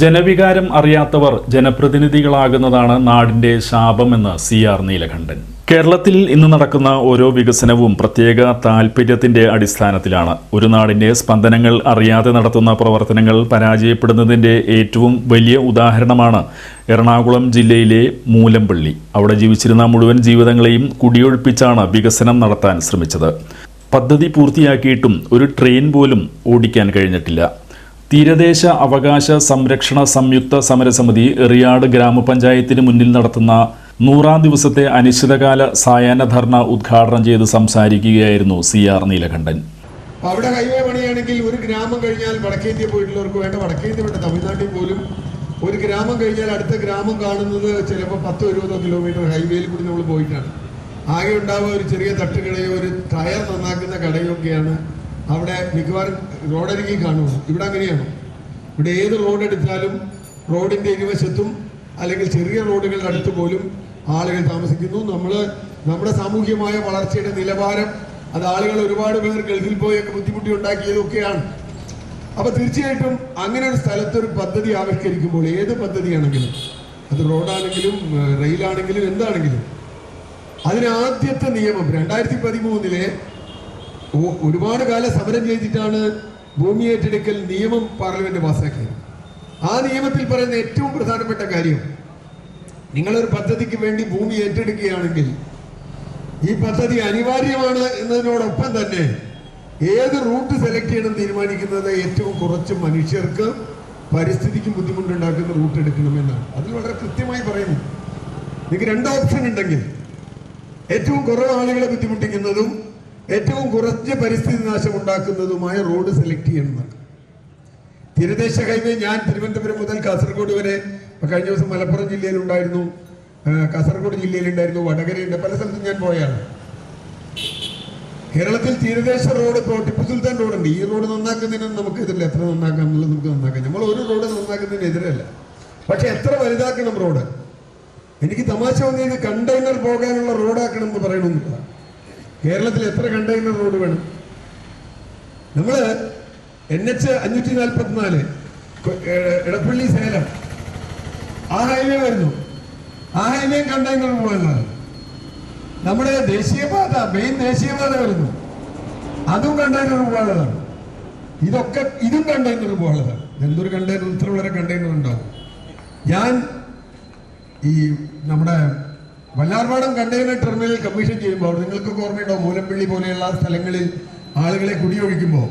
ജനവികാരം അറിയാത്തവർ ജനപ്രതിനിധികളാകുന്നതാണ് നാടിന്റെ ശാപമെന്ന് C R Neelakantan. കേരളത്തിൽ ഇന്ന് നടക്കുന്ന ഓരോ വികസനവും പ്രത്യേക താൽപര്യത്തിന്റെ അടിസ്ഥാനത്തിലാണ്. ഒരു നാടിന്റെ സ്പന്ദനങ്ങൾ അറിയാതെ നടത്തുന്ന പ്രവർത്തനങ്ങൾ പരാജയപ്പെടുന്നതിന്റെ ഏറ്റവും വലിയ ഉദാഹരണമാണ് എറണാകുളം ജില്ലയിലെ മൂലമ്പള്ളി അവിടെ ജീവിച്ചിരുന്ന മുഴുവൻ ജീവിതങ്ങളെയും കുടിയൊഴിപ്പിച്ചാണ് വികസനം നടത്താൻ ശ്രമിച്ചത്. പദ്ധതി പൂർത്തിയാക്കിയിട്ടും ഒരു ട്രെയിൻ പോലും ഓടിക്കാൻ കഴിഞ്ഞിട്ടില്ല. തീരദേശ അവകാശ സംരക്ഷണ സംയുക്ത സമരസമിതി എറിയാട് ഗ്രാമപഞ്ചായത്തിന് മുന്നിൽ നടത്തുന്ന നൂറാം ദിവസത്തെ അനിശ്ചിതകാല സായാഹ്ന ധർണ ഉദ്ഘാടനം ചെയ്ത് സംസാരിക്കുകയായിരുന്നു സി ആർ നീലകണ്ഠൻ. അവിടെ ഹൈവേ പണിയാണെങ്കിൽ ഒരു ഗ്രാമം കഴിഞ്ഞാൽ വടക്കേന്ത്യ പോയിട്ടുള്ളവർക്ക് വേണ്ട. വടക്കേന്ത്യ വേണ്ട. തമിഴ്നാട്ടിൽ പോലും ഒരു ഗ്രാമം കഴിഞ്ഞാൽ അടുത്ത ഗ്രാമം കാണുന്നത് ചിലപ്പോൾ പത്തോ ഇരുപതോ കിലോമീറ്റർ ഹൈവേയിൽ കൂടി നമ്മൾ പോയിട്ടാണ്. ആകെ ഉണ്ടാവുക ഒരു ചെറിയ തട്ടുകടയോ ഒരു ടയർ നന്നാക്കുന്ന കടയോ ഒക്കെയാണ് അവിടെ മിക്കവാറും റോഡരികിൽ കാണുന്നത് ഇവിടെ അങ്ങനെയാണ്. ഇവിടെ ഏത് റോഡ് എടുത്താലും റോഡിന്റെ ഇരുവശത്തും അല്ലെങ്കിൽ ചെറിയ റോഡുകളുടെ അടുത്ത് പോലും ആളുകൾ താമസിക്കുന്നു. നമ്മൾ നമ്മുടെ സാമൂഹ്യമായ വളർച്ചയുടെ നിലവാരം അത് ആളുകൾ ഒരുപാട് പേർ ഗൾഫിൽ പോയൊക്കെ ബുദ്ധിമുട്ടി ഉണ്ടാക്കിയതൊക്കെയാണ്. അപ്പൊ തീർച്ചയായിട്ടും അങ്ങനെ ഒരു സ്ഥലത്ത് ഒരു പദ്ധതി ആവിഷ്കരിക്കുമ്പോൾ ഏത് പദ്ധതിയാണെങ്കിലും അത് റോഡാണെങ്കിലും റെയിലാണെങ്കിലും എന്താണെങ്കിലും അതിന് ആദ്യത്തെ നിയമം രണ്ടായിരത്തി പതിമൂന്നിലെ ഒരുപാട് കാലം സമരം ചെയ്തിട്ടാണ് ഭൂമി ഏറ്റെടുക്കൽ നിയമം പാർലമെന്റ് പാസ്സാക്കിയത്. ആ നിയമത്തിൽ പറയുന്ന ഏറ്റവും പ്രധാനപ്പെട്ട കാര്യം നിങ്ങളൊരു പദ്ധതിക്ക് വേണ്ടി ഭൂമി ഏറ്റെടുക്കുകയാണെങ്കിൽ ഈ പദ്ധതി അനിവാര്യമാണ് എന്നതിനോടൊപ്പം തന്നെ ഏത് റൂട്ട് സെലക്ട് ചെയ്യണം തീരുമാനിക്കുന്നത് ഏറ്റവും കുറച്ച് മനുഷ്യർക്ക് പരിസ്ഥിതിക്ക് ബുദ്ധിമുട്ടുണ്ടാക്കുന്ന റൂട്ട് എടുക്കണമെന്നാണ് അതിൽ വളരെ കൃത്യമായി പറയുന്നു. നിങ്ങൾക്ക് രണ്ട് ഓപ്ഷൻ ഉണ്ടെങ്കിൽ ഏറ്റവും കുറവ് ആളുകളെ ബുദ്ധിമുട്ടിക്കുന്നതും ഏറ്റവും കുറച്ച് പരിസ്ഥിതി നാശം ഉണ്ടാക്കുന്നതുമായ റോഡ് സെലക്ട് ചെയ്യണമെന്നാണ് തീരദേശ ഹൈവേ ഞാൻ തിരുവനന്തപുരം മുതൽ കാസർഗോഡ് വരെ കഴിഞ്ഞ ദിവസം മലപ്പുറം ജില്ലയിലുണ്ടായിരുന്നു കാസർഗോഡ് ജില്ലയിലുണ്ടായിരുന്നു വടകരയുണ്ട് പല സ്ഥലത്തും ഞാൻ പോയാണ്. കേരളത്തിൽ തീരദേശ റോഡ് ഇപ്പോൾ ടിപ്പു സുൽത്താൻ റോഡുണ്ട്. ഈ റോഡ് നന്നാക്കുന്നതിന് നമുക്ക് ഇതില്ല എത്ര നന്നാക്കാം എന്നുള്ളത് നമുക്ക് നന്നാക്കാം. നമ്മൾ ഒരു റോഡ് നന്നാക്കുന്നതിന് എതിരല്ല. പക്ഷെ എത്ര വലുതാക്കണം റോഡ്? എനിക്ക് തമാശ വന്നത് കണ്ടെയ്നർ പോകാനുള്ള റോഡാക്കണം എന്ന് പറയണമെന്നുള്ളതാണ്. കേരളത്തിൽ എത്ര കണ്ടെയ്നർ റോഡ് വേണം? നമ്മൾ എൻ എച്ച് അഞ്ഞൂറ്റി നാൽപ്പത്തിനാല് എടപ്പള്ളി സേലം. ആ ഹൈവേ വരുന്നു. ആ ഹൈവേ കണ്ടെയ്നർ പോകാനുള്ളതാണ് നമ്മുടെ ദേശീയപാത മെയിൻ ദേശീയപാത വരുന്നു. അതും കണ്ടെയ്നർ പോകാനുള്ളതാണ് ഇതൊക്കെ ഇതും കണ്ടെയ്നർ പോകാനുള്ളതാണ് എന്തൊരു കണ്ടെയ്നർ ഇത്ര വളരെ കണ്ടെയ്നർ ഉണ്ടാവും. ഞാൻ ഈ നമ്മുടെ വല്ലാർപാടം കണ്ടെയ്നർ ടെർമിനൽ കമ്മീഷൻ ചെയ്യുമ്പോൾ നിങ്ങൾക്ക് ഓർമ്മയുണ്ടാവും മൂലപ്പള്ളി പോലെയുള്ള സ്ഥലങ്ങളിൽ ആളുകളെ കുടിയൊഴിക്കുമ്പോൾ?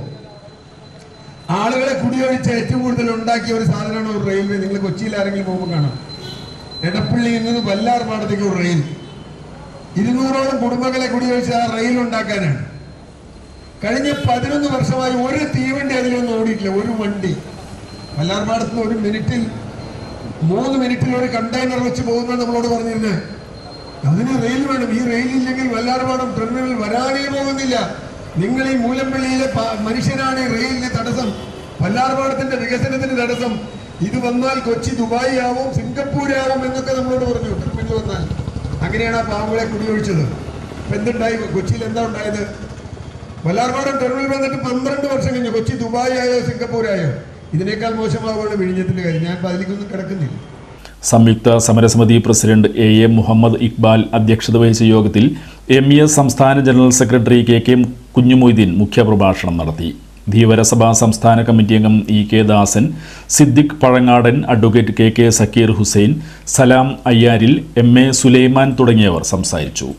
ആളുകളെ കുടിയൊഴിച്ച് ഏറ്റവും കൂടുതൽ ഉണ്ടാക്കിയ ഒരു സാധനമാണ് ഒരു റെയിൽവേ. നിങ്ങൾ കൊച്ചിയിൽ ആരെങ്കിലും പോകുമ്പോൾ കാണാം. എടപ്പള്ളിയിൽ നിന്ന് വല്ലാർപാടത്തേക്ക് ഒരു റെയിൽ. ഇരുന്നൂറോളം കുടുംബങ്ങളെ കുടിയൊഴിച്ച് ആ റെയിൽ ഉണ്ടാക്കാനാണ്. കഴിഞ്ഞ പതിനൊന്ന് വർഷമായി ഒരു തീവണ്ടി അതിലൊന്നും ഓടിയിട്ടില്ല. ഒരു വണ്ടി. വല്ലാർപാടത്ത് നിന്ന് ഒരു മിനിറ്റിൽ മൂന്ന് മിനിറ്റിൽ ഒരു കണ്ടെയ്നർ വെച്ച് പോകുന്ന നമ്മളോട് പറഞ്ഞിരുന്നത്. അതിന് റെയിൽ വേണം. ഈ റെയിൽ ഇല്ലെങ്കിൽ വല്ലാർപാടം ടെർമിനൽ വരാനേ പോകുന്നില്ല. നിങ്ങൾ ഈ മൂലമ്പള്ളിയിലെ മനുഷ്യനാണ് ഈ റെയിലിന് തടസ്സം. വല്ലാർപാടത്തിന്റെ വികസനത്തിന് തടസ്സം. ഇത് വന്നാൽ കൊച്ചി ദുബായി ആവും സിംഗപ്പൂരാവും എന്നൊക്കെ നമ്മളോട് പറഞ്ഞു. ടെർമിനൽ വന്നാൽ. അങ്ങനെയാണ് ആ പാമ്പുകളെ കുടിയൊഴിച്ചത്. ഇപ്പൊ എന്തുണ്ടായി? കൊച്ചിയിൽ എന്താ ഉണ്ടായത്? വല്ലാർപാടം ടെർമിനൽ വന്നിട്ട് പന്ത്രണ്ട് വർഷം കഴിഞ്ഞു. കൊച്ചി ദുബായി ആയോ സിംഗപ്പൂരായോ ഇതിനേക്കാൾ മോശമാവുകയാണ് വിഴിഞ്ഞത്തിന്റെ കാര്യം. ഞാൻ അതിലേക്കൊന്നും കിടക്കുന്നില്ല. സംയുക്ത സമരസമിതി president A A Muhammad Iqbal അധ്യക്ഷത വഹിച്ച യോഗത്തിൽ എം ഇ എസ് സംസ്ഥാന general secretary K K Kunjumoideen മുഖ്യപ്രഭാഷണം നടത്തി. ധീവരസഭാ സംസ്ഥാന കമ്മിറ്റി അംഗം E K Dasan Siddique Pazhangadan advocate K K Zakir Hussain Salam Ayyaril M A Sulaiman തുടങ്ങിയവർ സംസാരിച്ചു.